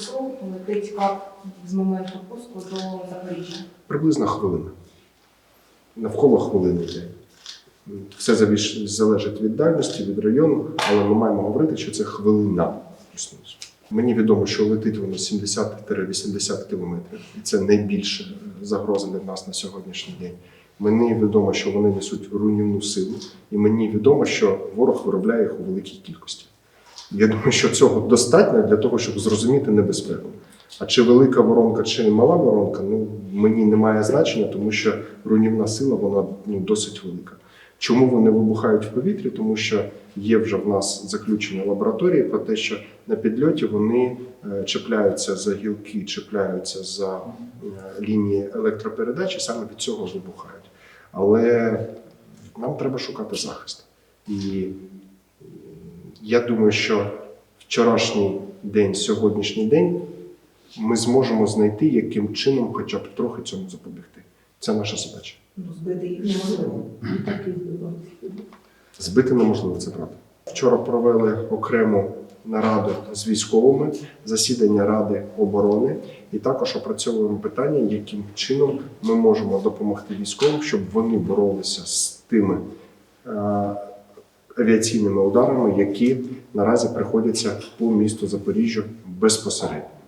часу летить кап з моменту пуску до Запоріжжя? Приблизно хвилина. Навколо хвилини йде. Все залежить від дальності, від району, але ми маємо говорити, що це хвилина. Мені відомо, що летить воно 70-80 кілометрів, і це найбільша загроза для нас на сьогоднішній день. Мені відомо, що вони несуть руйнівну силу, і мені відомо, що ворог виробляє їх у великій кількості. Я думаю, що цього достатньо для того, щоб зрозуміти небезпеку. А чи велика воронка, чи мала воронка, ну мені не має значення, тому що руйнівна сила вона ну, досить велика. Чому вони вибухають в повітрі? Тому що є вже в нас заключення лабораторії про те, що на підльоті вони е, чіпляються за гілки, чіпляються за е, лінії електропередач і саме від цього вибухають. Але нам треба шукати захист. І я думаю, що вчорашній день, сьогоднішній день ми зможемо знайти, яким чином хоча б трохи цьому запобігти. Це наша задача. Ну, збити їх неможливо. Збити неможливо, це правда. Вчора провели окрему нараду з військовими, засідання Ради оборони, і також опрацьовуємо питання, яким чином ми можемо допомогти військовим, щоб вони боролися з тими е, авіаційними ударами, які наразі приходяться по місту Запоріжжя безпосередньо.